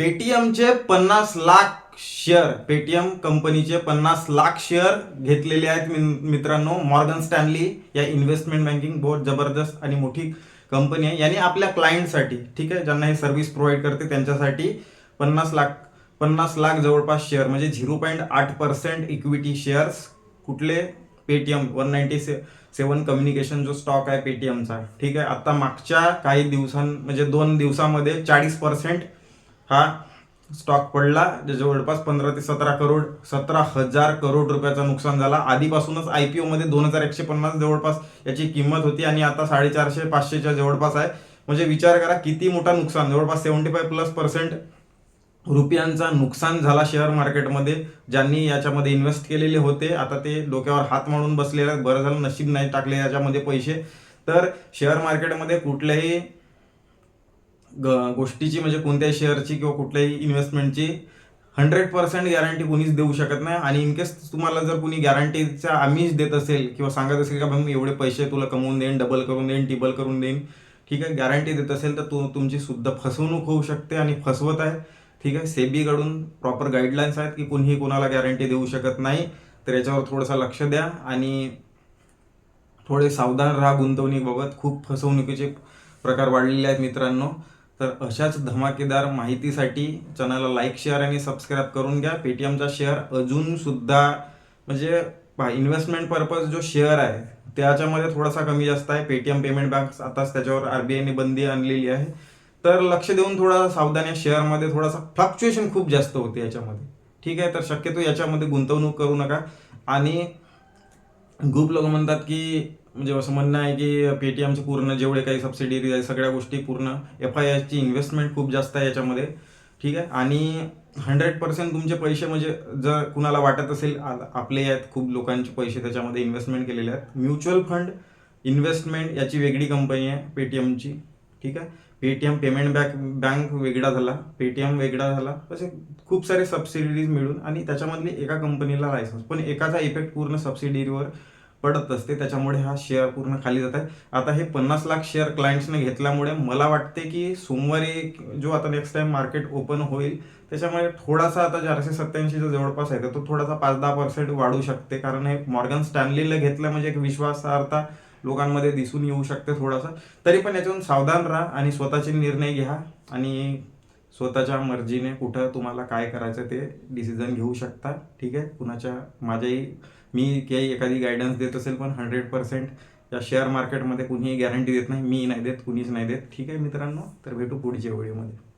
पेटीएमचे पन्नास lakh share Paytm कंपनीचे पन्नास लाख शेअर घेतलेले आहेत मित्रांनो. मॉर्गन स्टॅनली या इन्व्हेस्टमेंट बँकिंग बहुत जबरदस्त आणि मोठी कंपनी आहे. यांनी आपल्या क्लायंटसाठी ठीक आहे ज्यांना हे सर्व्हिस प्रोव्हाइड करते त्यांच्यासाठी पन्नास लाख पन्नास लाख जवळपास शेअर म्हणजे झिरो पॉईंट आठ पर्सेंट इक्विटी शेअर्स कुठले? पेटीएम वन नाईन्टी से सेवन कम्युनिकेशन जो स्टॉक आहे पेटीएमचा ठीक आहे. आता मागच्या काही दिवसां म्हणजे दोन दिवसामध्ये चाळीस पर्सेंट हा? स्टॉक पडला जे जवळपास पंधरा ते सतरा करोड सतरा हजार करोड रुपयाचा नुकसान झाला. आधीपासूनच आय पी ओमध्ये दोन हजार एकशे पन्नास जवळपास याची किंमत होती आणि आता साडेचारशे पाचशेच्या जवळपास आहे. म्हणजे विचार करा किती मोठा नुकसान जवळपास सेव्हन्टी फाय प्लस पर्सेंट रुपयांचा नुकसान झाला शेअर मार्केटमध्ये ज्यांनी याच्यामध्ये इन्व्हेस्ट केलेले होते. आता ते डोक्यावर हात मारून बसलेले आहेत. बरं झालं नशीब नाही टाकले याच्यामध्ये पैसे. तर शेअर मार्केटमध्ये कुठल्याही ग- गोष्टीची म्हणजे कोणत्याही शेअरची किंवा कुठल्याही इन्व्हेस्टमेंटची हंड्रेड पर्सेंट गॅरंटी कोणीच देऊ शकत नाही. आणि इनकेस तुम्हाला जर कोणी गॅरंटीचा आम्हीच देत असेल किंवा सांगत असेल का भाऊ मी एवढे पैसे तुला कमवून देईन डबल करून देईन टिबल करून देईन. ठीक आहे गॅरंटी देत असेल तर तू तुमची सुद्धा फसवणूक होऊ शकते आणि फसवत आहे. ठीक आहे सेबीकडून प्रॉपर गाईडलाईन्स आहेत की कोणीही कोणाला गॅरंटी देऊ शकत नाही. तर याच्यावर थोडंसं लक्ष द्या आणि थोडे सावधान राहा गुंतवणुकीबाबत. खूप फसवणुकीचे प्रकार वाढलेले आहेत मित्रांनो. तर अशाच धमाकेदार माहितीसाठी चॅनलला लाईक शेअर आणि सबस्क्राईब करून घ्या. पेटीएमचा शेअर अजूनसुद्धा म्हणजे इन्व्हेस्टमेंट पर्पज जो शेअर आहे त्याच्यामध्ये थोडासा कमी जास्त आहे. पेटीएम पेमेंट बँक आताच त्याच्यावर आर बी आयने बंदी आणलेली आहे. तर लक्ष देऊन थोडा सावधान या शेअरमध्ये थोडासा फ्लक्च्युएशन खूप जास्त होते याच्यामध्ये. ठीक आहे? तर शक्यतो याच्यामध्ये गुंतवणूक करू नका. आणि खूप लोक म्हणतात की म्हणजे असं म्हणणं आहे की पेटीएमचे पूर्ण जेवढे काही सबसिडी आहे सगळ्या गोष्टी पूर्ण एफ आय आयची इन्व्हेस्टमेंट खूप जास्त आहे याच्यामध्ये. ठीक आहे? आणि हंड्रेड पर्सेंट तुमचे पैसे म्हणजे जर कुणाला वाटत असेल आपले आहेत खूप लोकांचे पैसे त्याच्यामध्ये इन्व्हेस्टमेंट केलेले आहेत. म्युच्युअल फंड इन्व्हेस्टमेंट याची वेगळी कंपनी आहे पेटीएमची. ठीक आहे? पेटीएम पेमेंट बँक बँक वेगळा झाला. पेटीएम वेगळा झाला. असे खूप सारे सबसिडीज मिळून आणि त्याच्यामधली एका कंपनीला लायसन्स पण एकाचा इफेक्ट पूर्ण सबसिडीवर पडत असते. त्याच्यामुळे हा शेअर पूर्ण खाली जात आहे. आता हे पन्नास लाख शेअर क्लायंट्सने घेतल्यामुळे मला वाटते की सोमवारी जो आता नेक्स्ट टाइम मार्केट ओपन होईल त्याच्यामुळे थोडासा आता चारशे सत्याऐंशीच्या जवळपास आहे. तर तो थोडासा पाच दहा पर्सेंट वाढू शकते. कारण हे मॉर्गन स्टॅनलीला घेतलं म्हणजे एक विश्वासार्हता लोकांमध्ये दिसून येऊ शकते थोडंसं. तरी पण याच्यातून सावधान राहा आणि स्वतःचे निर्णय घ्या आणि स्वतःच्या मर्जीने कुठं तुम्हाला काय करायचं ते डिसिजन घेऊ शकता. ठीक आहे? कुणाच्या माझ्याही मी काही एखादी गायडन्स देत असेल पण हंड्रेड पर्सेंट या शेअर मार्केटमध्ये कुणीही गॅरंटी देत नाही मी नाही देत कुणीच नाही देत. ठीक आहे मित्रांनो? तर भेटू पुढच्या वेळेमध्ये